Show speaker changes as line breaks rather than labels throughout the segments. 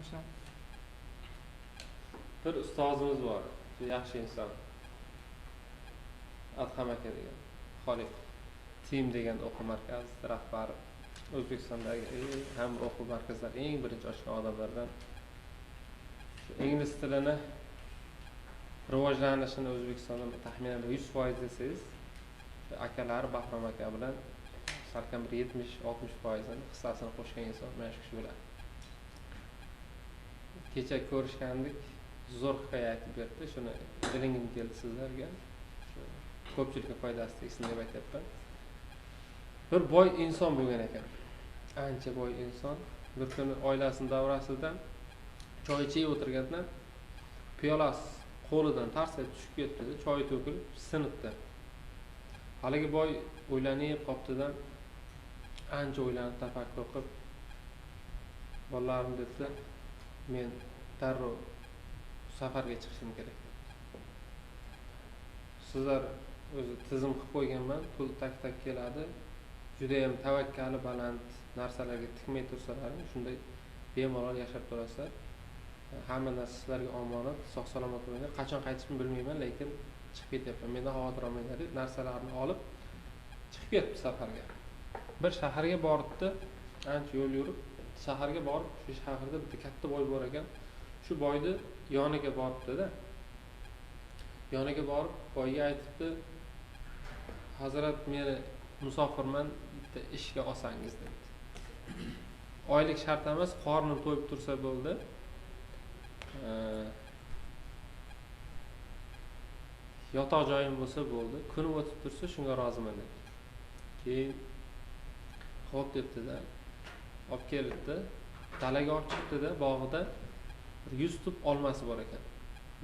boshlang
bir ustozimiz bor yaxshi inson. Adham aka degan xoliq tim degan o'quv markazi rahbari o'zbekistondagi ham o'quv markazlari eng birinchi ochgan odamlardan. Shu ingliz tilini rivojlanishini o'zbekistonda taxminan yuz foiz desangiz akalari bahrom aka bilan salkam bir yetmish oltmish foizini hissasini qo'shgan inson mana shu kishi bo'ladi. Kecha ko'rishgandik zo'r hikoya aytib berdi shuni bilingim keldi sizlarga. Ko'pchilikka foydasi tegsin deb aytyapman. Bir boy inson bo'lgan ekan. Ancha boy inson. Bir kuni oilasini davrasida choy ichib o'tirganda piyolasi qo'lidan tarsayib tushib ketdida choy to'kilib sinibdi. Haligi boy o'ylanib qolibdida ancha o'ylanib tafakkur qilib bolalarim debdi. Men darrov safarga chiqishim kerak. Sizlar o'zi tizim qilib qo'yganman pul tak tak keladi. Judayam tavakkali baland narsalarga tikmay tursalaring shunday bemalol yashab turasizlar. Hamma narsa sizlarga omonat sog' salomat bo'linglar qachon qaytishimni bilmayman lekin chiqib ketyapman. Mendan xavotir olmanglar deb narsalarni olib chiqib ketdi safarga. Bir shaharga boribdi ancha yo'l yurib shaharga borib shu shaharda bitta katta boy bor ekan. Shu boyni yoniga boribdida yoniga borib boyga aytibdi hazrat meni musofirman bitta ishga olsangiz debdi oylik shart emas qornim to'yib tursa bo'ldi. Yotoq joyim bo'lsa bo'ldi. Kunim o'tib tursa shunga roziman dedi. Keyin ho'p debdida. Olib kelibdi. Dalaga olib chiqdida bog'ida bir yuz tup olmasi bor ekan.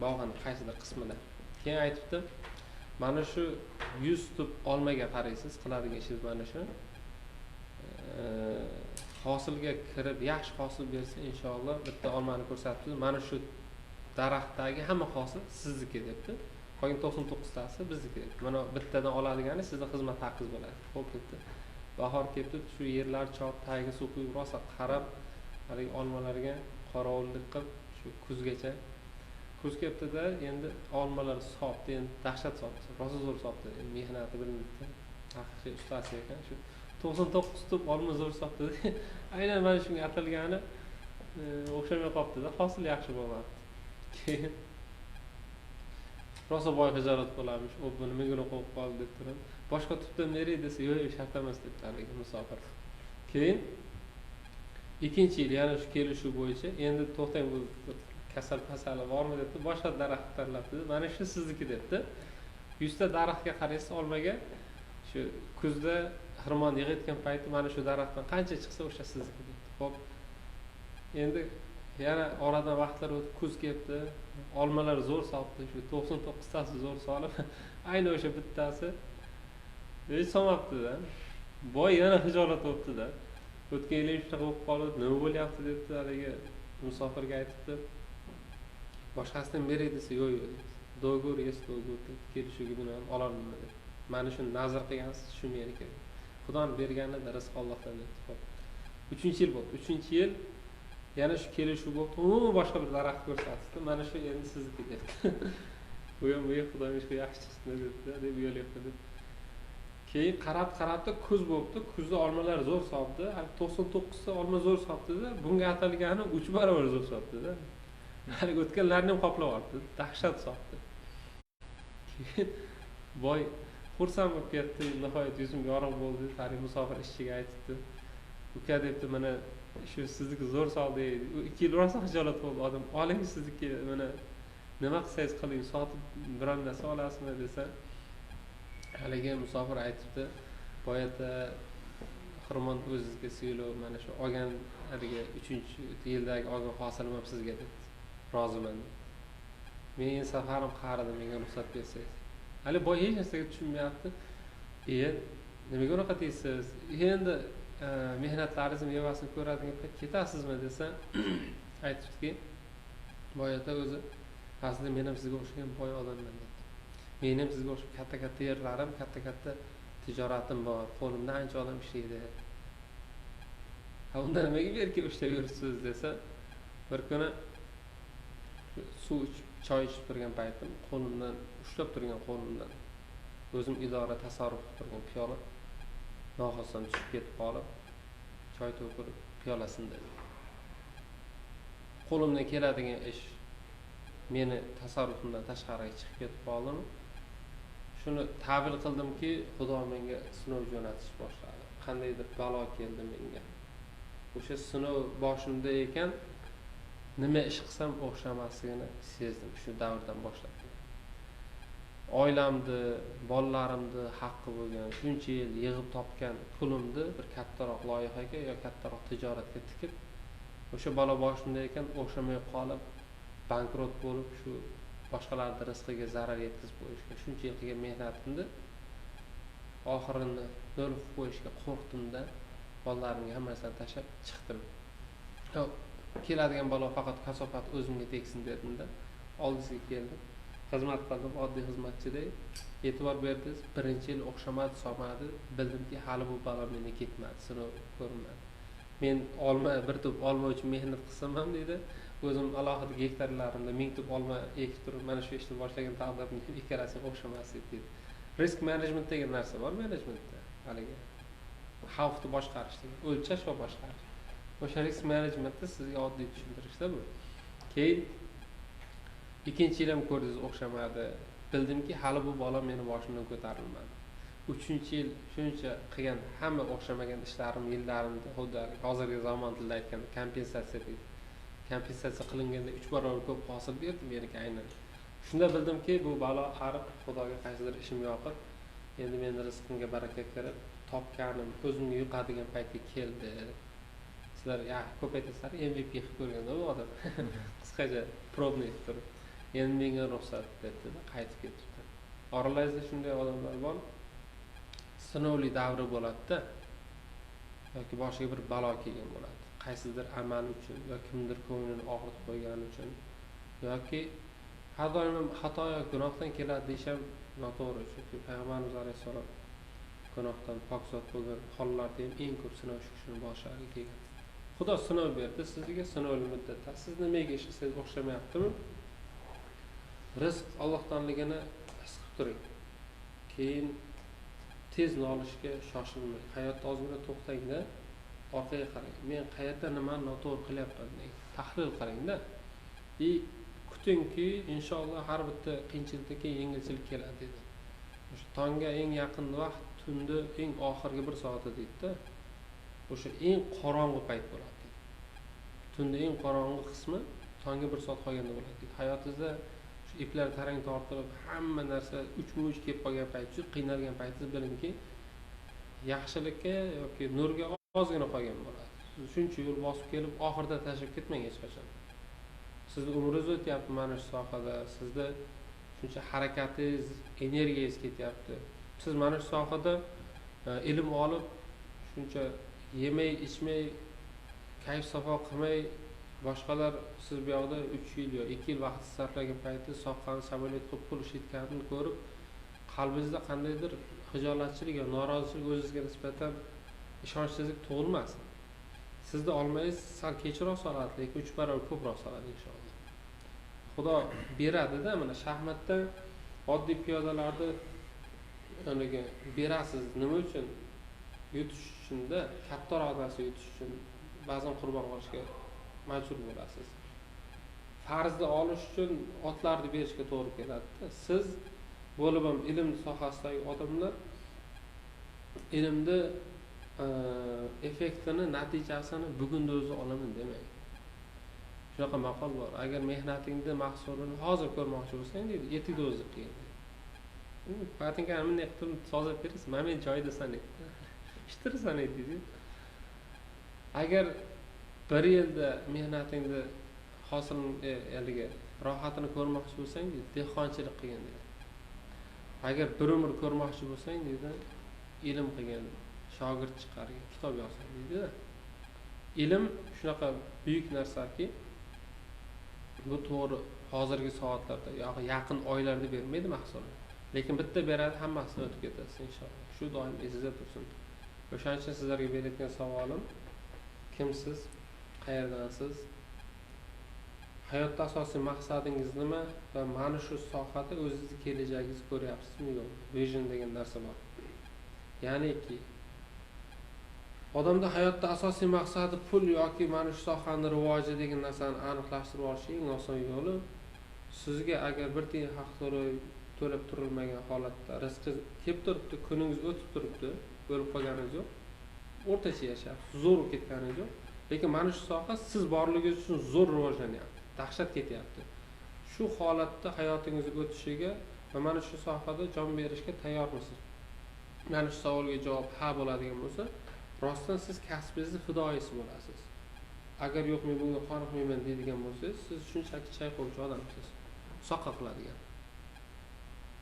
Bog'ini qaysidir qismida keyin aytibdi mana shu yuz tup olmaga qaraysiz qiladigan ishingiz mana shu. Hosilga kirib yaxshi hosil bersa inshaalloh bitta olmani ko'rsatibdi. Mana shu daraxtdagi hamma hosil sizniki debdi. Qolgan to'qson to'qqiztasi bizniki debdi. Mana bittadan oladigani sizni xizmat haqingiz bo'ladi. Ho'p debdi. Bahor kelibdi shu yerlar chop tagi suv quyib rosa qarab haligi olmalarga qorovullik qilib shu kuzgacha. Kuz kelibdida endi olmalar sopdi endi dahshat sopdi rosa zo'r sopdi mehnati bilinibdi haqiqiy ustasi ekan shu to'qson to'qqiz tup olma zo'r sopdida aynan mana shunga atalgani e, o'xshamay qolibdida hosil yaxshi bo'lmabdi keyin rosa boy hijolat bo'larmish u buni nimaga unaqa bo'lib qoldi deb turib. Boshqa tupdan bering desa yo'q yo'q shart emas debdi haligi musofir. Keyin ikkinchi yil yana shu kelishuv bo'yicha endi to'xtang bu kasal pasali bormi debdi. Boshqa daraxt tanlabdi mana shu sizniki debdi. Yuzta daraxtga qaraysiz olmaga. Shu kuzda xirmon yig'ayotgan payti mana shu daraxtdan qancha chiqsa o'sha sizniki debdi. Ho'p endi yana oradan vaqtlar o'tib kuz kelibdi. Olmalar zo'r solibdi shu to'qson to'qqiztasi zo'r solib. Ayni o'sha bittasi hech solmabdida boy yana hijolat bo'libdida o'tgan yili shunaqa bo'lib qolib nima bo'lyapti debdi haligi musofirga aytibdi. Boshqasidan beray desa yo'q yo'q dedi dogovor есть договор deb kelishuvga binoan ololmayman deb mana shuni nazr qilgansiz shu meniki kerak xudoni berganida rizq ollohdan debdi. Ho'p uchinchi yil bo'ldi. Uchinchi yil yana shu kelishuv bo'ldi. Umuman boshqa bir daraxt ko'rsatibdi mana shu endi sizniki debdi. Bu ham bu xudoga shukur yaxshi chiqsin debdi deb uyalyapti deb keyin qarab qarabdi kuz bo'libdi kuzda olmalar zo'r solibdi to'qson to'qqizta olma zo'r solibdida bunga atalgani uch barobar zo'r solibdida haligi o'tganlarni ham qoplab olibdi dahshat solibdi keyin boy xursand bo'lib ketdi nihoyat yuzim yorug' bo'ldi haligi musofir ishchiga aytibdi. Uka debdi mana shu sizniki zo'r soldi u ikki yil rosa hijolat bo'ldi odam oling sizniki mana nima qilsangiz qiling sotib biron narsa olasizmi? desa haligi musofir aytibdi. Boyada xirmon o'zizga siylov mana shu olgan haligi uchinchi yildagi olgan hosilim ham sizga dedi roziman. Men safarim qaridi menga ruxsat bersangiz. Hali boy hech narsaga tushunmayapti. E nimaga unaqa deysiz? Endi e, mehnatlaringizni mevasini ko'radigan ketasizmi desa aytibdiki boyada o'zi aslida men ham sizga o'xshagan boy odamman dedi meni ham sizga o'xshab katta katta yerlarim katta katta tijoratim bor. Qo'limda ancha odam ishlaydi. Ha unda nimaga berkib ishlab yuribsiz desa bir kuni suv ichib choy ichib turgan paytim qo'limdan ushlab turgan qo'limdan o'zim idora tasarruf qilib turgan piyola noxosdan tushib ketib qolib choy to'kilib piyola sindi qo'limdan keladigan ish meni tasarrufimdan tashqariga chiqib ketib qoldim shuni tabir qildimki xudo menga sinov jo'natish boshladi. Qandaydir balo keldi menga. O'sha sinov boshimda ekan nima ish qilsam o'xshamasligini sezdim shu davrdan boshlab. Oilamni bolalarimni haqqi bo'lgan shuncha yil yig'ib topgan pulimni bir kattaroq loyihaga yo kattaroq tijoratga tikib o'sha bola boshimda ekan o'xshamay qolib bankrot bo'lib shu boshqalarni rizqiga zarar yetkazib qo'yishga shuncha yil qilgan mehnatimni oxirini nol qilib qo'yishga qo'rqdimda bolalarimga hamma narsani tashlab chiqdim. Keladigan balo faqat kasofat o'zimga tegsin dedimda oldingizga keldim. Xizmat qildim oddiy xizmatchiday e'tibor berdingiz birinchi yil o'xshamadi solmadi bildimki hali bu balo mendan ketmadi sinov ko'rmadi men olma bir tup olma uchun mehnat qilsam ham deydi o'zim alohida gektarlarimda ming tup olma ekib turib mana shu ishni boshlagan taqdirda ikkalasiga o'xshamasdik deydi. Risk menejment degan narsa bor menejmentda haligi. Xavfni boshqarish degan o'lchash va boshqarish. O'sha risk menejmentni sizga oddiy tushuntirishda bu. Keyin ikkinchi yil ham ko'rdingiz o'xshamadi. Bildimki hali bu bola meni boshimdan ko'tarilmadi. Uchinchi yil shuncha qilgan hamma o'xshamagan ishlarim yillarimni xuddi hozirgi zamon tilida aytganda kompensatsiya deydi. Kompensatsiya qilinganda uch barobar ko'p hosil berdi meniki aynan. Shunda bildimki bu balo ariq xudoga qaysidir ishim yoqib endi meni rizqimga baraka kirib topganim o'zimga yuqadigan paytga keldi. Sizlar ko'p aytasizlar mvp qilib ko'rganda u odam qisqacha пробный qilib turib endi menga ruxsat debdida qaytib ketibdi. Oralaringizda shunday odamlar bor sinovli davri bo'ladida yoki boshiga bir balo kelgan bo'ladi. Qaysidir amal uchun yo kimdir ko'nglini og'ritib qo'ygani uchun yoki har doim ham xato yo gunohdan keladi deyish ham noto'g'ri. Chunki payg'ambarimiz alayhissalom gunohdan pokzod bo'lgan hollarda ham eng ko'p sinov shu kishini boshlariga kelgan. Xudo sinov berdi sizga sinovli muddatda siz nimaga ishlasangiz o'xshamayaptimi? Rizq allohdanligini his qilib turing. Keyin tez nolishga shoshilmang. Hayotda ozgina to'xtangda. Orqaga qarang men qayerda nimani noto'g'ri qilyapman tahlil qilingda и kutingki inshaalloh har bitta qiyinchilikdan keyin yengilchilik keladi dedi. O'sha tongga eng yaqin vaqt tunni eng oxirgi bir soati deydida o'sha eng qorong'u payt bo'ladi deydi tunni eng qorong'u qismi tongga bir soat qolganda bo'ladi deydi hayotingizda shu iplar tarang tortilib hamma narsa uchma uch kelib qolgan payt shu qiynalgan paytingiz bilingki yaxshilikka yoki nurga ozgina qolgan bo'ladi. Shuncha yo'l bosib kelib oxirida tashlab ketmang hech qachon. Sizni umringiz o'tyapti mana shu sohada. Sizni shuncha harakatingiz energiyangiz ketyapti. Siz mana shu sohada e, ilm olib shuncha yemay ichmay kayf safo qilmay boshqalar siz bu yoqda uch yil yo ikki yil vaqt sarflagan paytda soqqani samolyot qilib pul ishlayotganini ko'rib qalbingizda qandaydir hijolatchilik yo norozichilik o'zingizga nisbatan ishonchsizlik tug'ilmasin. Sizni olmangiz sal kechroq soladi lekin uch barobar ko'proq soladi inshaalloh. Xudo beradida mana shaxmatda oddiy piyodalarni haligi berasiz. Nima uchun? Yutish uchunda kattaroq narsa yutish uchun ba'zan qurbon qilishga majbur bo'lasiz. Farzni olish uchun otlarni berishga to'g'ri keladida siz bo'lib ham ilm sohasidagi odamlar ilmni Э, effektini natijasini bugunni o'zi olaman demang. Shunaqa maqol bor. Agar mehnatingni mahsulini hozir ko'rmoqchi bo'lsang deydi etikni o'zi qiyin botinkani bunday qilib sozlab berasiz mana men joyida sanaydi ishtirib sanaydi deydi agar bir yilda mehnatingni hosilni e, haligi rohatini ko'rmoqchi bo'lsang deydi dehqonchilik qilgin deydi. Agar bir umr ko'rmoqchi bo'lsang deydi ilm qilgin shogird chiqargin kitob yozgin deydida. Ilm shunaqa buyuk narsaki bu to'g'ri hozirgi soatlarda yoki yaqin oylarda bermaydi mahsulni lekin bitta beradi hammasini o'tib ketasiz inshaalloh. Shu doim esingizda tursin. O'shaning uchun sizlarga berayotgan savolim kimsiz qayerdansiz? Hayotda asosiy maqsadingiz nima va mana shu sohada o'zizni kelajagingizni ko'ryapsizmi yo'q? Vision degan narsa bor. Ya'niki odamda hayotda asosiy maqsadi pul yoki mana shu sohani rivoji degan narsani aniqlashtirib olishning eng oson yo'li. Sizga agar bir tiyin haq to'lab turilmagan holatda rizqingiz kelib turibdi kuningiz o'tib turibdi o'lib qolganingiz yo'q. O'rtacha yashayapsiz zo'r ketganingiz yo'q. Lekin mana shu soha siz borligingiz uchun zo'r rivojlanyapti dahshat ketyapti. Shu holatda hayotingizni o'tishiga va mana shu sohada jon berishga tayyormisiz? Mana shu savolga javob ha bo'ladigan bo'lsa rostdan siz kasbingizni fidoyisi bo'lasiz. Agar yo'q men bunga qoniqmayman deydigan bo'lsangiz siz shunchaki chayqovchi odamsiz. Soqa qiladigan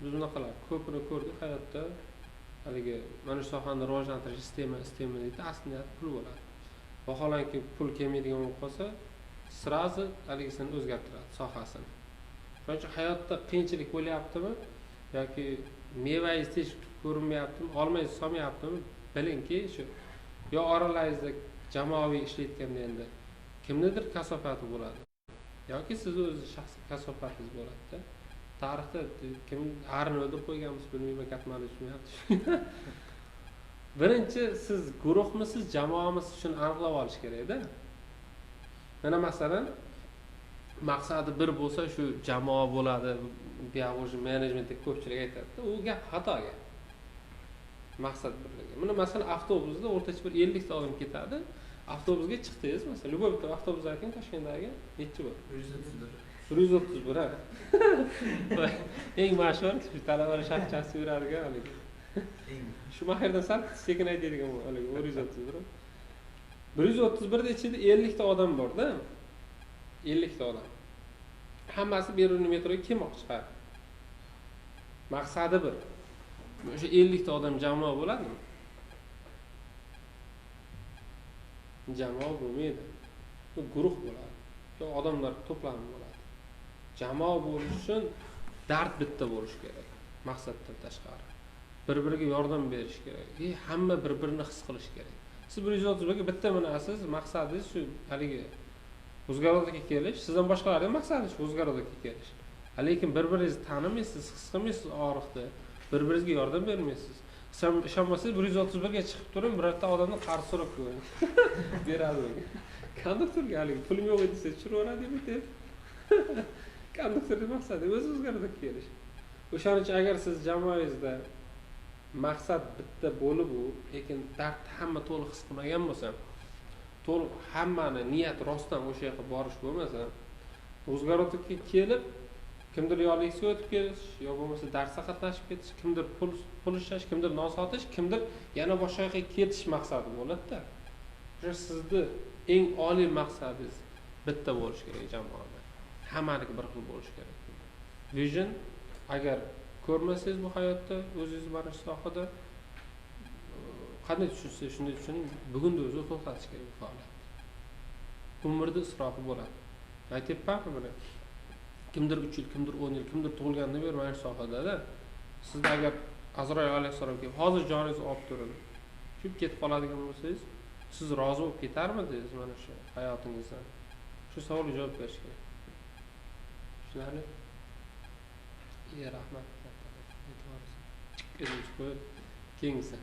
biz bunaqalar ko'pini ko'rdik hayotda. Haligi mana shu sohani rivojlantirish istayman istayman deydi aslida pul bo'ladi. Vaholanki pul kelmaydigan bo'lib qolsa сразу haligisini o'zgartiradi sohasini. Shuning uchun hayotda qiyinchilik bo'lyaptimi yoki mevangiz hech ko'rinmayaptimi olmangiz solmayaptimi bilingki shu yo oralaringizda jamoaviy ishlayotganda endi kimnidir kasofati bo'ladi. Yoki sizni o'zi shaxsiy kasofatingiz bo'ladida. Tarixda kim arini deb qo'yganmiz bilmayman katmani tushmayapti birinchi siz guruhmisiz jamoamisiz shuni aniqlab olish kerakda mana masalan maqsadi bir bo'lsa shu jamoa bo'ladi buyog'i уже menejmentda ko'pchilik aytadida u gap xato gap maqsad birligi. Mana masalan avtobusda o'rtacha bir ellikta odam ketadi. Avtobusga chiqdingiz masalan любой bitta avtobus ayting toshkentdagi nechi bor?
Bir. Yuz o'ttiz bir.
Bir yuz o'ttiz bir ha. Eng mashhur talabalar shaxchasi yuradigan haligi.
Eng.
Shu mahaldan sal sekin aytadigan haligi bir yuz o'ttiz bir. Bir yuz o'ttiz birni ichida ellikta odam borda. Ellikta odam. Hammasi beruniy metroga kelmoqchi maqsadi bir o'sha ellikta odam jamoa bo'ladimi? Jamoa bo'lmaydi. U guruh bo'ladi. Yo odamlar to'plami bo'ladi. Jamoa bo'lish uchun dard bitta bo'lishi kerak maqsaddan tashqari. Bir biriga yordam berish kerak. И hamma bir birini his qilishi kerak. Siz bir yuz o'ttiz birga bitta minasiz maqsadingiz shu haligi uzgorodga kelish sizdan boshqalarni maqsadi shu uzgorodga kelish. Lekin bir biringizni tanimaysiz his qilmaysiz og'riqni bir biringizga yordam bermaysiz. Ishonmasangiz bir yuz o'ttiz birga chiqib turing birorta odamdan qarz so'rab ko'ring. Beradi unga konduktorga haligi pulim yo'q edi desa tushirib deb. Konduktorni maqsadi o'zi o'zgarodga kelish. O'shaning uchun agar siz jamoangizda maqsad bitta bo'lib u lekin dardni hamma to'liq his qilmagan bo'lsa to'liq hammani niyat rostdan o'sha yoqqa borish bo'lmasa uzgorodga kelib kimdir yo leksiya o'tib kelish yo bo'lmasa darsda qatnashib ketish kimdir pul pul ishlash kimdir non sotish kimdir yana boshqa yoqqa ketish maqsadi bo'ladida. O'sha sizni eng oliy maqsadingiz bitta bo'lishi kerak jamoada. Hammaniki bir xil bo'lishi kerak. Vision agar ko'rmasangiz bu hayotda o'zingizni mana shu sohada e, qanday tushunsangiz shunday tushuning bugunni o'zi to'xtatish kerak bu faoliyatni umrni isrofi bo'ladi. Aytyapmanmi buni? Kimdir uch yil kimdir o'n yil kimdir tug'ilgandan beri mana shu sohadada sizni agar azroil alayhissalom kelib hozir joningizni olib turin tushib ketib qoladigan bo'lsangiz siz rozi bo'lib ketarmidingiz mana shu hayotingizdan shu savolga javob berish kerak. Tushunarli iya rahmat. E'tiboringiz qo'yib keyingisi.